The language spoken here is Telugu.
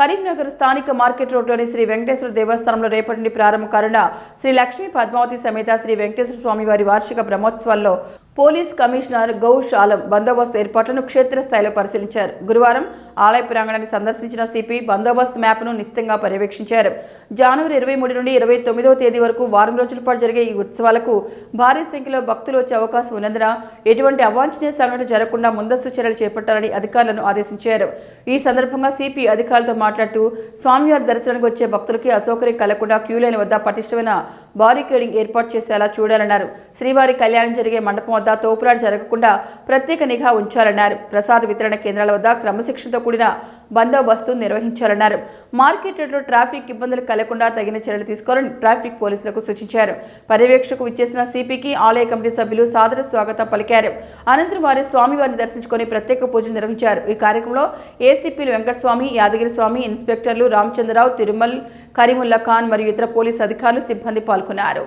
కరీంనగర్ స్థానిక మార్కెట్ రోడ్లోని శ్రీ వెంకటేశ్వర దేవస్థానంలో రేపటి నుండి ప్రారంభం కానున్న శ్రీ లక్ష్మీ పద్మావతి సమేత శ్రీ వెంకటేశ్వర స్వామి వారి వార్షిక బ్రహ్మోత్సవాల్లో పోలీస్ కమిషనర్ గౌష్ ఆలం బందోబస్తు ఏర్పాట్లను క్షేత్రస్థాయిలో పరిశీలించారు. గురువారం ఆలయ ప్రాంగణాన్ని సందర్శించిన సిపి బందోబస్తు మ్యాప్ను నిశ్చితంగా పర్యవేక్షించారు. జనవరి ఇరవై మూడు నుండి ఇరవై తొమ్మిదవ తేదీ వరకు వారం రోజుల పాటు జరిగే ఈ ఉత్సవాలకు భారీ సంఖ్యలో భక్తులు వచ్చే అవకాశం ఉన్నందున ఎటువంటి అవాంఛనీయ సంఘటన జరగకుండా ముందస్తు చర్యలు చేపట్టాలని అధికారులను ఆదేశించారు. ఈ సందర్భంగా సిపి అధికారులతో మాట్లాడుతూ స్వామివారి దర్శనానికి వచ్చే భక్తులకి అసౌకర్యం కలగకుండా క్యూ లైన్ వద్ద పటిష్టమైన బారికేడింగ్ ఏర్పాటు చేసేలా చూడాలన్నారు. శ్రీవారి కళ్యాణం జరిగే మండపం వద్ద తోపులాట జరగకుండా ప్రత్యేక నిఘా ఉంచాలన్నారు. ప్రసాద వితరణ కేంద్రాల వద్ద క్రమశిక్షణతో కూడిన బందోబస్తు నిర్వహించాలన్నారు. మార్కెట్ ట్రాఫిక్ ఇబ్బందులు కలగకుండా తగిన చర్యలు తీసుకోవాలని ట్రాఫిక్ పోలీసులకు సూచించారు. పర్యవేక్షకు విచ్చేసిన సిపికి ఆలయ కమిటీ సభ్యులు సాదర స్వాగతం పలికారు. అనంతరం వారి స్వామివారిని దర్శించుకొని ప్రత్యేక పూజలు నిర్వహించారు. ఈ కార్యక్రమంలో ఏసీపీలు వెంకటస్వామి యాదగిరి స్వామి ఇన్స్పెక్టర్లు రామచంద్రరావు తిరుమల్ కరీముల్లా ఖాన్ మరియు ఇతర పోలీసు అధికారులు సిబ్బంది పాల్గొన్నారు.